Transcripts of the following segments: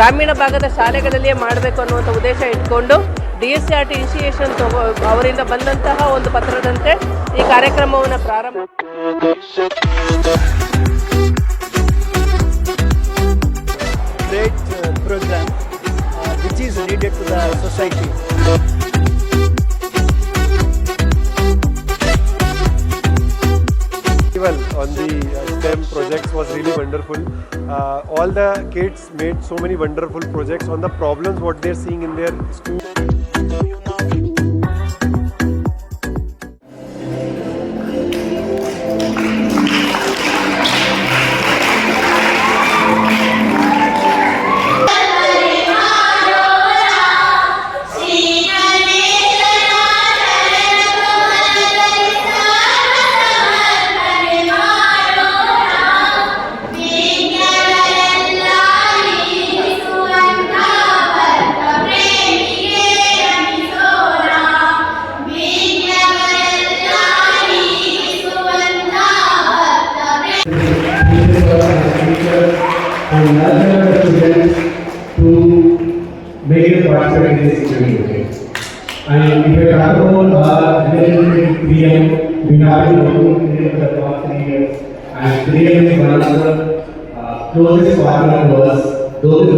ಗ್ರಾಮೀಣ ಭಾಗದ ಶಾಲೆಗಳಲ್ಲಿಯೇ ಮಾಡಬೇಕು ಅನ್ನುವಂಥ ಉದ್ದೇಶ ಇಟ್ಕೊಂಡು D S C R T initiation ತಗೋ ಅವರಿಂದ ಬಂದಂತಹ ಒಂದು ಪತ್ರದಂತೆ ಈ ಕಾರ್ಯಕ್ರಮವನ್ನು ಪ್ರಾರಂಭ uh, program uh, which is to the society. uh, STEM projects was really wonderful. Uh, all the kids made so many wonderful projects on the problems what they're seeing in their school.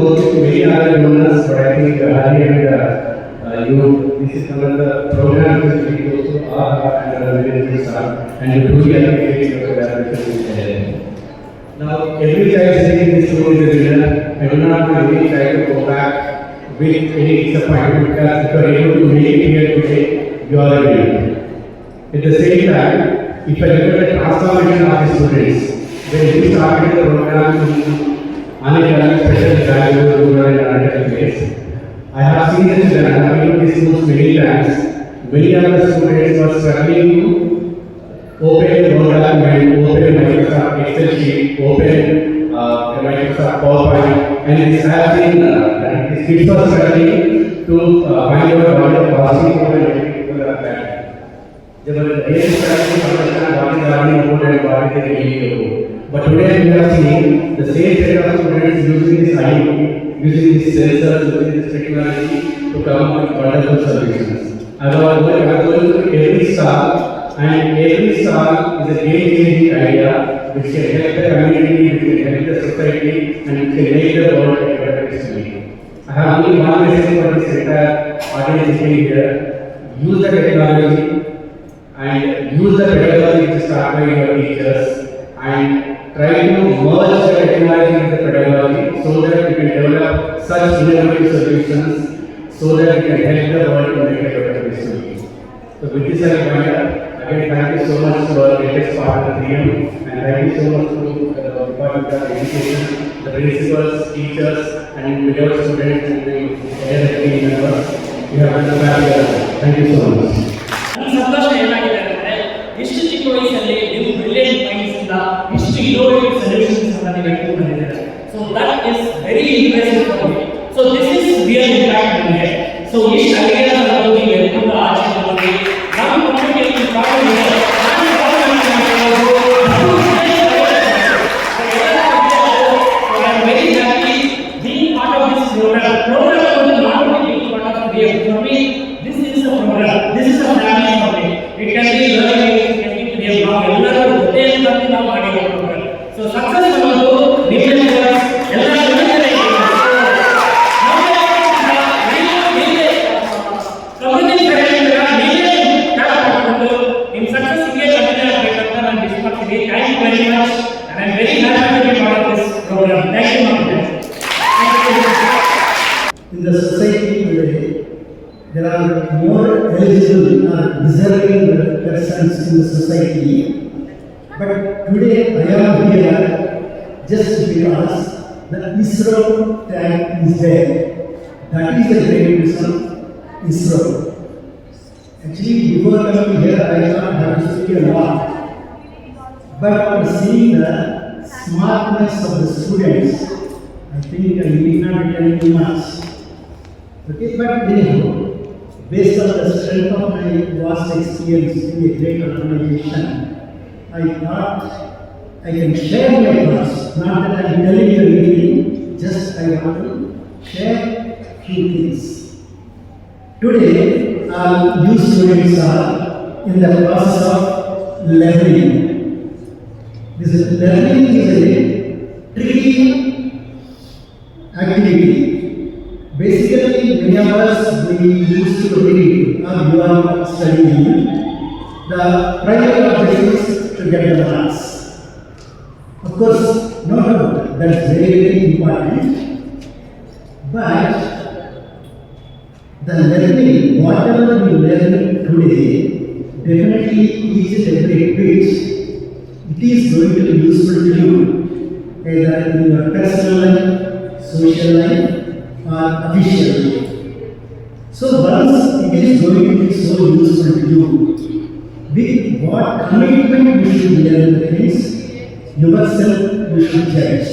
With many other donors, but I think and uh, you, this is the programs which we also are and are truly. Now, every sitting in this room is a winner. I do not child to go back with any disappointment because if you are able to make it here today, you are a winner. At the same time, if I look at the transformation of the students, when we started the program Annika, special guy who were in another place. I have seen this and I have been to these schools many times. Many other students were struggling to open Word document, open Microsoft Excel sheet, open uh, Microsoft PowerPoint, and this has been uh, that these kids were struggling to uh, find out what is possible and people are planning. जब rail start की समस्या बाकी जाने को और बाहर के लिए हो But today we are seeing the same set of students using this IoT, using this sensors, using this technology to come up with wonderful solutions. I was going through every stall and every stall is a game-changing idea which can help the community, which can help the society, and which can make the world a better place be. I have only one message for this entire audience here. Use the technology and use the pedagogy to start by your teachers and try to merge the technology with the pedagogy so that we can develop such innovative solutions so that we can help the world to make a better place. So with this I reminder, again thank you so much to our latest partner DM and thank you so much to the Department of Education, the principals, teachers and beloved students and the team members. You have done a fabulous. Thank you so much. ಆಚೆ ಬಂದ್ವಿ ನಮ್ಮ community problem ಇದೆ ನಾನು problem ಮಾಡ್ಕೊಳ್ಳೋದು, ನಾವು So I am very happy being part of this program. Program is not only being part of the For me, this is a program. This is a family for me. It can be learning, it can be creative. ನಾವು ಎಲ್ಲರೂ ಜೊತೆಯಲ್ಲಿ ಬಂದು ನಾವು ಮಾಡಿರೋ 那这个么 smartness of the students, I think I need not tell too much. Okay, but anyhow, based on the strength of my vast experience in a great organization, I thought I can share my thoughts, not that I'm telling you anything, just I want to share few things. Today, our youth students are in the process of learning. This is- learning is a tricky activity. Basically, many of us, we used to read or you are studying. The primary objective is to get the marks. Of course, no doubt, that's very, very important. But the learning, whatever you learn today, definitely each and every bit, it is going to be useful to you, either in your personal life, social life, or official life. So once it is going to be so useful to you, with what commitment you should learn the things, yourself you should judge.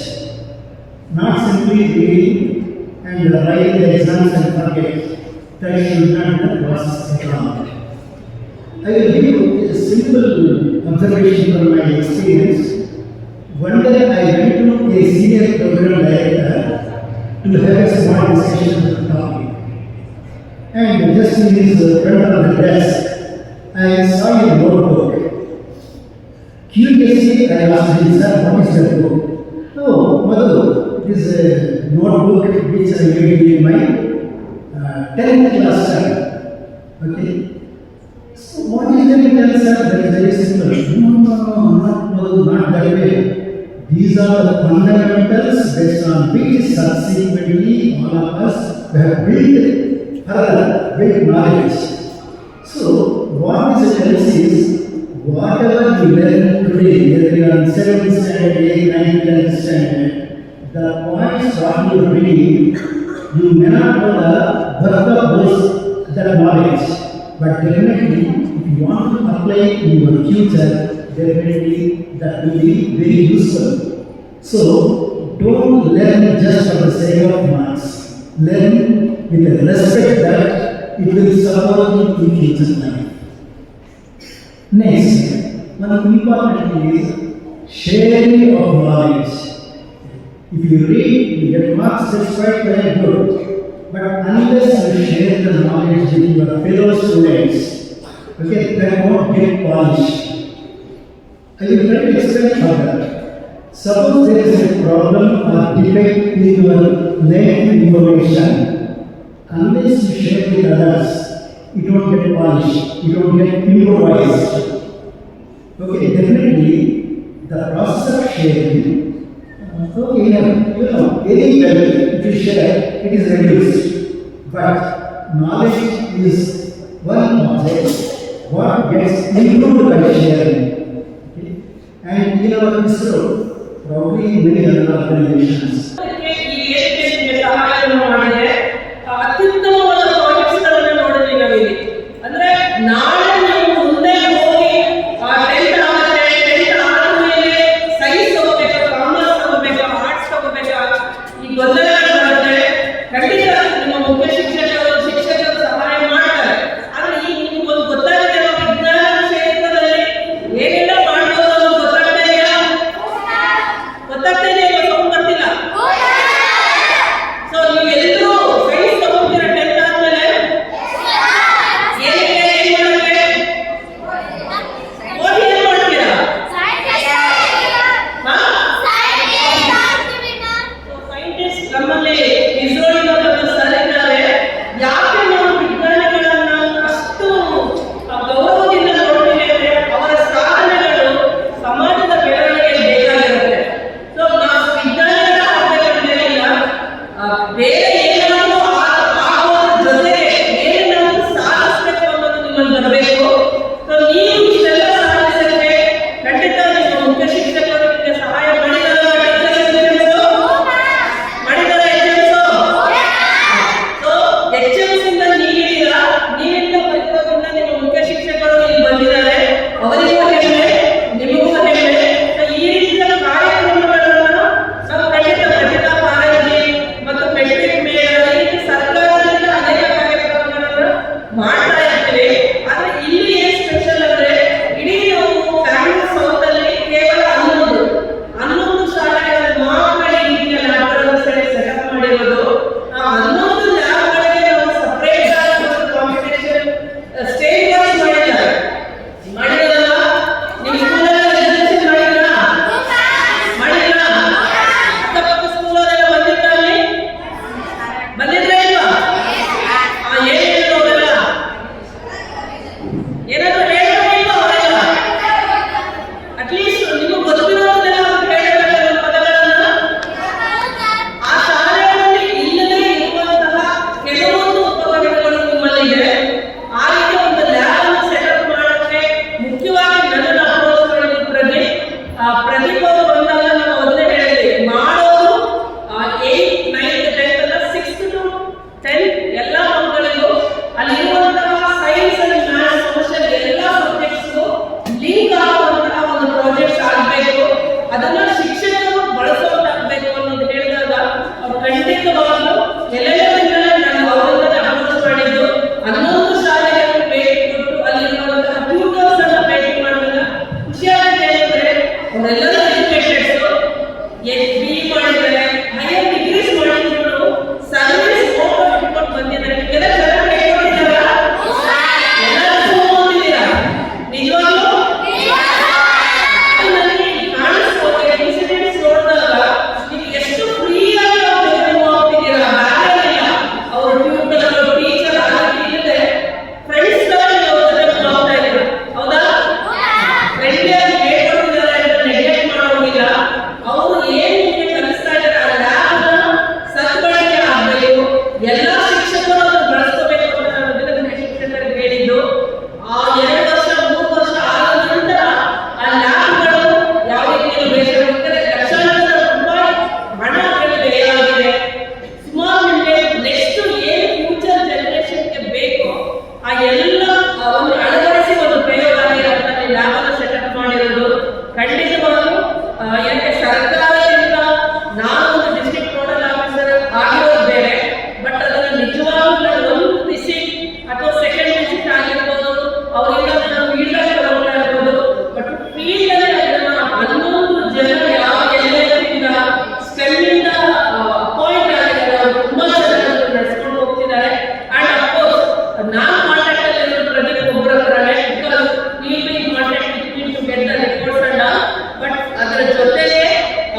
Not simply reading and writing the exams and forget. That should not be the process at all. I will give you a simple observation from my experience. One day I went to a senior program director to have a small discussion on the topic. And just in his uh, front of the desk, I saw a notebook. Curiously, I asked him, sir, what is that book? Oh, Madhu, it is a notebook which I made in my uh, 10th class time. Okay. Is tell sir? That is very simple. No, no, no, not Madhu, not that way. These are the fundamentals based on which subsequently all of us have built further, built knowledge. So, what this tells is, whatever you learn today, whether you are in 7th standard, 8th, 9th, 10th standard, the points what you read, you may not know the worth of those, that knowledge. But definitely, you want to apply in your future, definitely that will be very useful. So, don't learn just for the sake of marks. Learn with the respect that it will support you in future life. Next, one important is sharing of knowledge. If you read, you get marks, that's quite very good. But unless you share the knowledge with your fellow students, okay, that won't get polished. I will try to explain further. Suppose there is a problem or defect in your learned information, unless you share with others, you won't get polished, you won't get improvised. Okay, definitely the process of sharing. okay, you know, you any level, if you share, it is reduced. But knowledge is one object, what gets improved by sharing. Okay? And in our ISRO, probably many other organizations, Tá tendo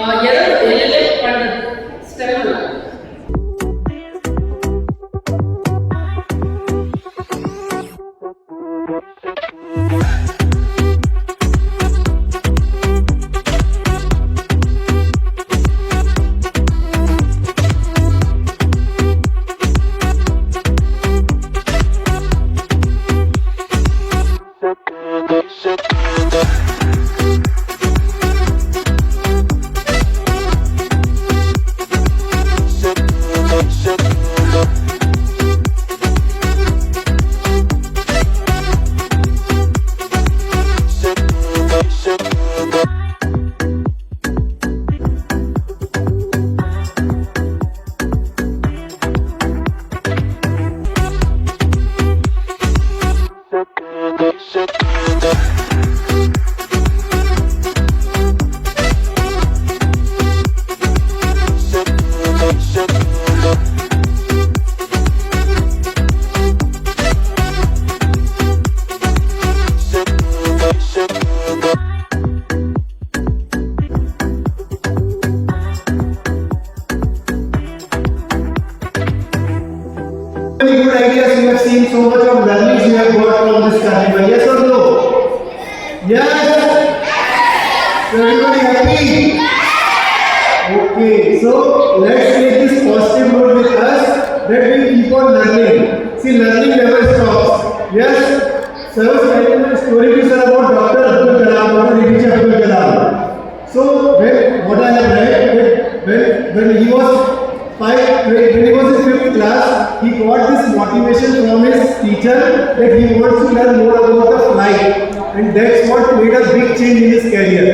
ಆ, on learning. See, learning never stops. Yes. Sir was telling a story to sir about Dr. Abdul Kalam, Dr. APJ Abdul Kalam. So when what I have read, when when he was five, when he was in fifth class, he got this motivation from his teacher that he wants to learn more about the flight, and that's what made a big change in his career.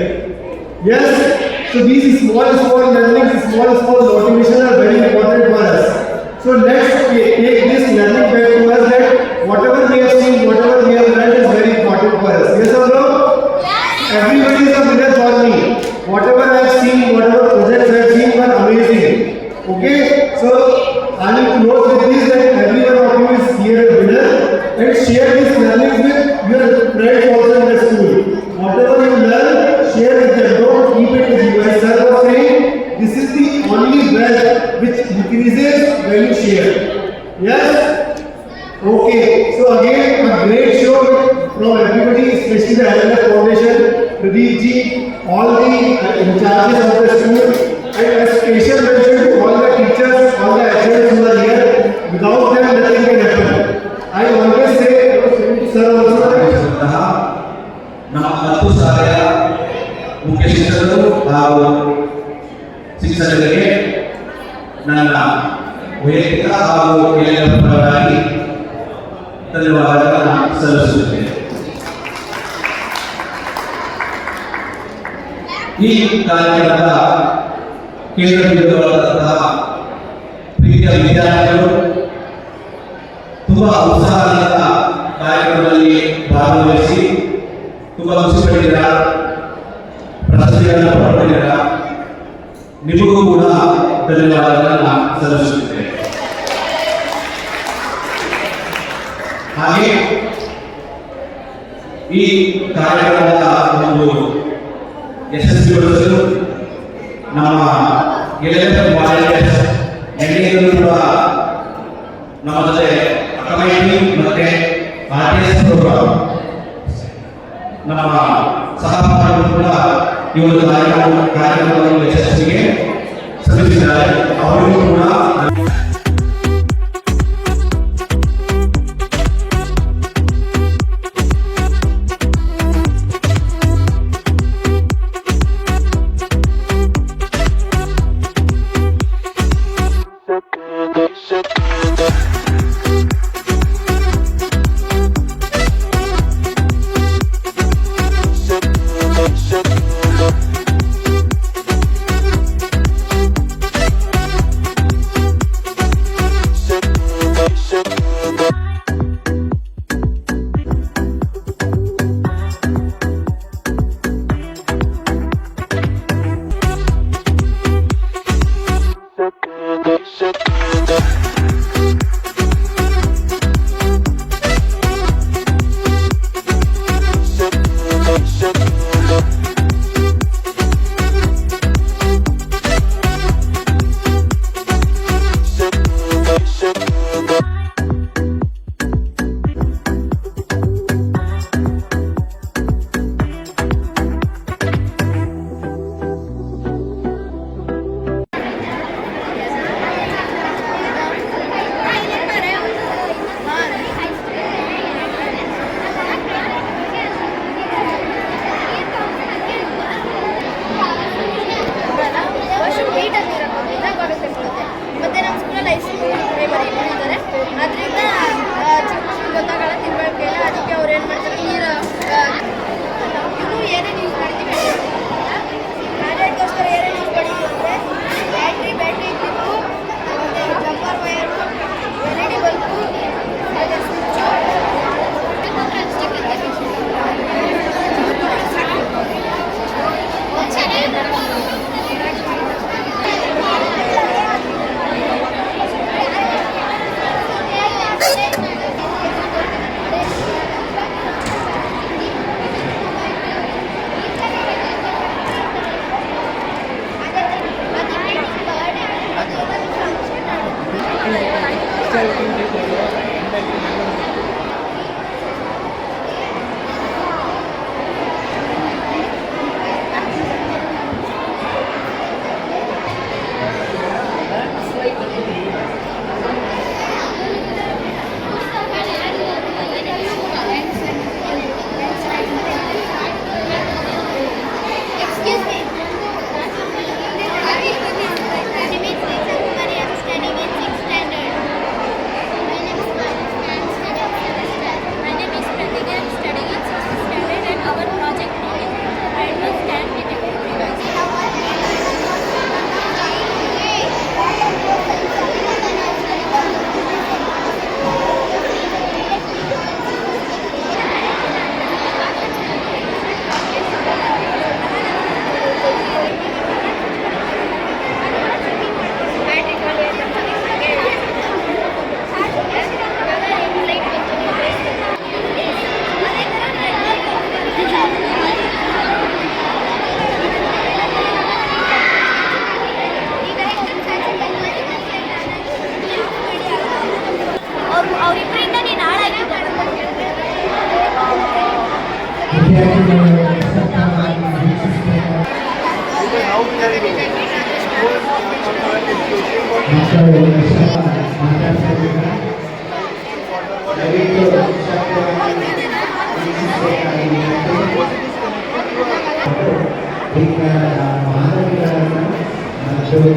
Yes, so these small, small learnings, small, small motivation are very important for us. So let's ta- take this learning back to us that whatever we have seen, whatever we have learned is very important for us. Yes or no? Yes. Everybody is a winner for me. Whatever I have seen, whatever projects I have seen were amazing. Okay, so I to note with this that every one of you is here a winner and share this learning with your friends also in the school. Whatever you learn, share with them. Don't keep it with you. Which increases value share. Yes? Okay, so again ಈ ಕಾರ್ಯಕ್ರಮದ ಕೇಂದ್ರಬಿಂದುಗಳಾದಂತಹ ಪ್ರೀತಿಯ ವಿದ್ಯಾರ್ಥಿಗಳು ತುಂಬಾ ಉತ್ಸಾಹದಿಂದ ಕಾರ್ಯಕ್ರಮದಲ್ಲಿ ಭಾಗವಹಿಸಿ ತುಂಬಾ ಖುಷಿ ಪಟ್ಟಿದ್ದೀರ ಪ್ರಶಸ್ತಿಗಳನ್ನು ಪಡ್ಕೊಂಡಿದ್ದೀರ ನಿಮಗೂ ಕೂಡ ಧನ್ಯವಾದಗಳನ್ನು ಸಲ್ಲಿಸುತ್ತಿದ್ದೇನೆ ಹಾಗೆ ಈ ಕಾರ್ಯಕ್ರಮದ ಒಂದು ಯಶಸ್ವಿಗೊಳಿಸಲು ನಮ್ಮ ಎಲೆಕ್ಟ್ ವಾರಿಯರ್ಸ್ ಎಲ್ಲರಿಗೂ ಕೂಡ ನಮ್ಮ ಜೊತೆ ಅಕಮೈಟಿ ಮತ್ತೆ ಆರ್ಟಿಸ್ ನಮ್ಮ ಸಹಪಾಠರು ಕೂಡ ಈ ಒಂದು ಕಾರ್ಯಕ್ರಮ ಕಾರ್ಯಕ್ರಮವನ್ನು ಯಶಸ್ವಿಗೆ ಸಲ್ಲಿಸಿದ್ದಾರೆ ಅವರಿಗೂ ಕೂಡ Thank you. ఆ మానవీకరణ మధ్యలో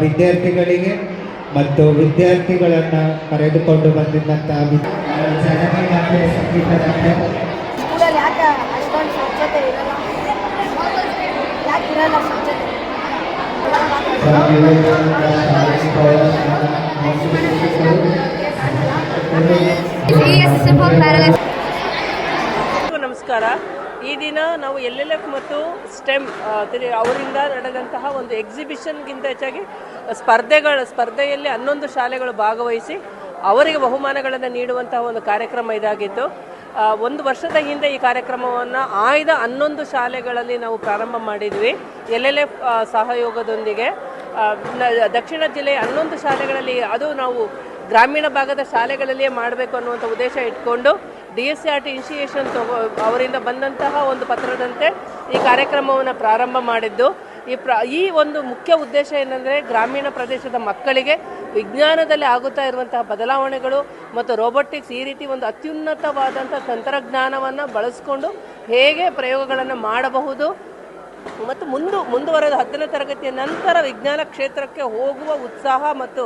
ವಿದ್ಯಾರ್ಥಿಗಳಿಗೆ ಮತ್ತು ವಿದ್ಯಾರ್ಥಿಗಳನ್ನು ಕರೆದುಕೊಂಡು ಬಂದಿದ್ದಂತಹ ನಮಸ್ಕಾರ. ಈ ದಿನ ನಾವು ಎಲ್ ಎಲ್ ಎಫ್ ಮತ್ತು ಸ್ಟೆಮ್ ಅವರಿಂದ ನಡೆದಂತಹ ಒಂದು ಎಕ್ಸಿಬಿಷನ್ಗಿಂತ ಹೆಚ್ಚಾಗಿ ಸ್ಪರ್ಧೆಗಳ, ಸ್ಪರ್ಧೆಯಲ್ಲಿ ಹನ್ನೊಂದು ಶಾಲೆಗಳು ಭಾಗವಹಿಸಿ ಅವರಿಗೆ ಬಹುಮಾನಗಳನ್ನು ನೀಡುವಂತಹ ಒಂದು ಕಾರ್ಯಕ್ರಮ ಇದಾಗಿತ್ತು. ಒಂದು ವರ್ಷದ ಹಿಂದೆ ಈ ಕಾರ್ಯಕ್ರಮವನ್ನು ಆಯ್ದ ಹನ್ನೊಂದು ಶಾಲೆಗಳಲ್ಲಿ ನಾವು ಪ್ರಾರಂಭ ಮಾಡಿದ್ವಿ. ಎಲ್ ಎಲ್ ಎಫ್ ಸಹಯೋಗದೊಂದಿಗೆ. ದಕ್ಷಿಣ ಜಿಲ್ಲೆಯ ಹನ್ನೊಂದು ಶಾಲೆಗಳಲ್ಲಿ ಅದು ನಾವು ಗ್ರಾಮೀಣ ಭಾಗದ ಶಾಲೆಗಳಲ್ಲಿಯೇ ಮಾಡಬೇಕು ಅನ್ನುವಂಥ ಉದ್ದೇಶ ಇಟ್ಕೊಂಡು D S C R T initiation ತಗೋ ಅವರಿಂದ ಬಂದಂತಹ ಒಂದು ಪತ್ರದಂತೆ ಈ ಕಾರ್ಯಕ್ರಮವನ್ನು ಪ್ರಾರಂಭ ಮಾಡಿದ್ದು. ಈ ಪ್ರ ಈ ಒಂದು ಮುಖ್ಯ ಉದ್ದೇಶ ಏನಂದರೆ ಗ್ರಾಮೀಣ ಪ್ರದೇಶದ ಮಕ್ಕಳಿಗೆ ವಿಜ್ಞಾನದಲ್ಲಿ ಆಗುತ್ತಾ ಇರುವಂತಹ ಬದಲಾವಣೆಗಳು ಮತ್ತು ರೋಬೋಟಿಕ್ಸ್ ಈ ರೀತಿ ಒಂದು ಅತ್ಯುನ್ನತವಾದಂಥ ತಂತ್ರಜ್ಞಾನವನ್ನು ಬಳಸಿಕೊಂಡು ಹೇಗೆ ಪ್ರಯೋಗಗಳನ್ನು ಮಾಡಬಹುದು ಮತ್ತು ಮುಂದು ಮುಂದುವರೆದ ಹತ್ತನೇ ತರಗತಿಯ ನಂತರ ವಿಜ್ಞಾನ ಕ್ಷೇತ್ರಕ್ಕೆ ಹೋಗುವ ಉತ್ಸಾಹ ಮತ್ತು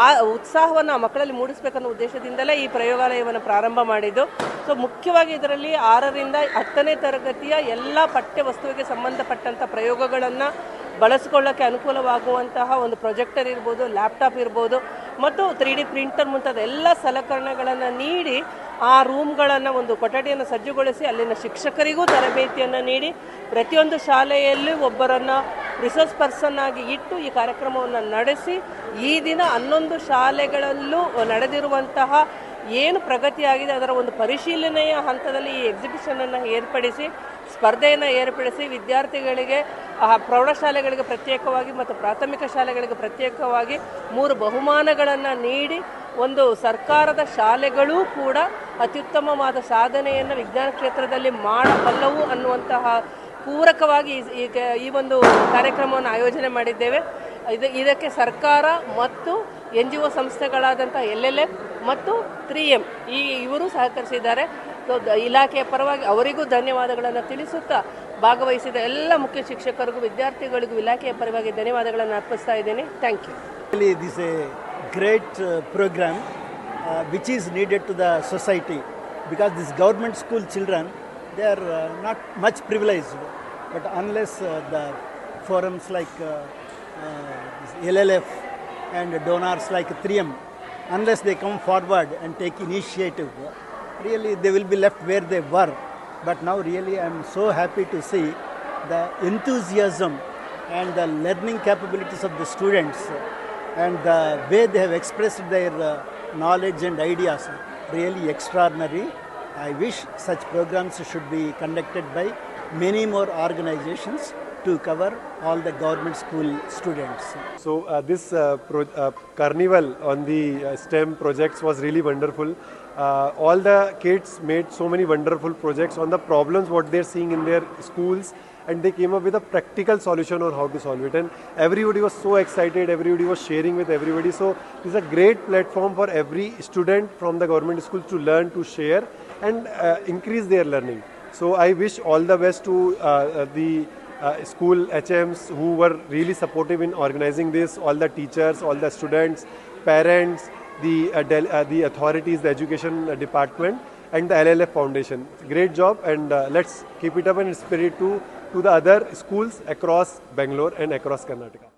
ಆ ಉತ್ಸಾಹವನ್ನು ಆ ಮಕ್ಕಳಲ್ಲಿ ಮೂಡಿಸಬೇಕನ್ನೋ ಉದ್ದೇಶದಿಂದಲೇ ಈ ಪ್ರಯೋಗಾಲಯವನ್ನು ಪ್ರಾರಂಭ ಮಾಡಿದ್ದು. ಸೊ ಮುಖ್ಯವಾಗಿ ಇದರಲ್ಲಿ ಆರರಿಂದ ಹತ್ತನೇ ತರಗತಿಯ ಎಲ್ಲ ಪಠ್ಯ ವಸ್ತುವಿಗೆ ಸಂಬಂಧಪಟ್ಟಂಥ ಪ್ರಯೋಗಗಳನ್ನು ಬಳಸ್ಕೊಳ್ಳೋಕ್ಕೆ ಅನುಕೂಲವಾಗುವಂತಹ ಒಂದು ಪ್ರೊಜೆಕ್ಟರ್ ಇರ್ಬೋದು, ಲ್ಯಾಪ್ಟಾಪ್ ಇರ್ಬೋದು, ಮತ್ತು ತ್ರೀ ಡಿ ಪ್ರಿಂಟರ್ ಮುಂತಾದ ಎಲ್ಲ ಸಲಕರಣೆಗಳನ್ನು ನೀಡಿ ಆ ರೂಮ್ಗಳನ್ನು ಒಂದು ಕೊಠಡಿಯನ್ನು ಸಜ್ಜುಗೊಳಿಸಿ ಅಲ್ಲಿನ ಶಿಕ್ಷಕರಿಗೂ ತರಬೇತಿಯನ್ನು ನೀಡಿ ಪ್ರತಿಯೊಂದು ಶಾಲೆಯಲ್ಲಿ ಒಬ್ಬರನ್ನು ರಿಸೋರ್ಸ್ ಪರ್ಸನ್ ಆಗಿ ಇಟ್ಟು ಈ ಕಾರ್ಯಕ್ರಮವನ್ನು ನಡೆಸಿ, ಈ ದಿನ ಹನ್ನೊಂದು ಶಾಲೆಗಳಲ್ಲೂ ನಡೆದಿರುವಂತಹ ಏನು ಪ್ರಗತಿಯಾಗಿದೆ ಅದರ ಒಂದು ಪರಿಶೀಲನೆಯ ಹಂತದಲ್ಲಿ ಈ ಎಕ್ಸಿಬಿಷನನ್ನು ಏರ್ಪಡಿಸಿ, ಸ್ಪರ್ಧೆಯನ್ನು ಏರ್ಪಡಿಸಿ ವಿದ್ಯಾರ್ಥಿಗಳಿಗೆ ಪ್ರೌಢಶಾಲೆಗಳಿಗೆ ಪ್ರತ್ಯೇಕವಾಗಿ ಮತ್ತು ಪ್ರಾಥಮಿಕ ಶಾಲೆಗಳಿಗೆ ಪ್ರತ್ಯೇಕವಾಗಿ ಮೂರು ಬಹುಮಾನಗಳನ್ನು ನೀಡಿ, ಒಂದು ಸರ್ಕಾರದ ಶಾಲೆಗಳೂ ಕೂಡ ಅತ್ಯುತ್ತಮವಾದ ಸಾಧನೆಯನ್ನು ವಿಜ್ಞಾನ ಕ್ಷೇತ್ರದಲ್ಲಿ ಮಾಡಬಲ್ಲವು ಅನ್ನುವಂತಹ ಪೂರಕವಾಗಿ ಈ- ಒಂದು ಕಾರ್ಯಕ್ರಮವನ್ನು ಆಯೋಜನೆ ಮಾಡಿದ್ದೇವೆ. ಇದು ಇದಕ್ಕೆ ಸರ್ಕಾರ ಮತ್ತು ಎನ್ ಜಿ ಒ ಸಂಸ್ಥೆಗಳಾದಂಥ ಎಲ್ ಎಲ್ ಎಫ್ ಮತ್ತು ತ್ರೀ ಎಂ ಈ ಇವರು ಸಹಕರಿಸಿದ್ದಾರೆ. ಇಲಾಖೆಯ ಪರವಾಗಿ ಅವರಿಗೂ ಧನ್ಯವಾದಗಳನ್ನು ತಿಳಿಸುತ್ತಾ ಭಾಗವಹಿಸಿದ ಎಲ್ಲ ಮುಖ್ಯ ಶಿಕ್ಷಕರಿಗೂ, ವಿದ್ಯಾರ್ಥಿಗಳಿಗೂ ಇಲಾಖೆಯ ಪರವಾಗಿ ಧನ್ಯವಾದಗಳನ್ನು ಅರ್ಪಿಸ್ತಾ ಇದ್ದೀನಿ. Thank you. This a great program which is needed to the society because this government school because they are uh, not much privileged but unless uh, the forums like uh, LLF and donors like 3M unless they come forward and take initiative really they will be left where they were. But now really i am so happy to see the enthusiasm and the learning capabilities of the students and the way they have expressed their knowledge and ideas really extraordinary i wish such programs should be conducted by many more organizations to cover all the government school students So uh, this uh, uh, carnival on the uh, STEM projects was really wonderful. Uh, all the kids made so many wonderful projects on the problems what they're seeing in their schools and they came up with a practical solution on how to solve it. And everybody was so excited everybody was sharing with everybody. So this is a great platform for every student from the government schools to learn to share and uh, increase their learning. So i wish all the best to uh, uh, the uh, school HMs who were really supportive in organizing this, all the teachers, all the students, parents, the, uh, del- uh, the authorities, the education department, and the LLF Foundation. Great job, and uh, let's keep it up and spirit to, to the other schools across Bangalore and across Karnataka.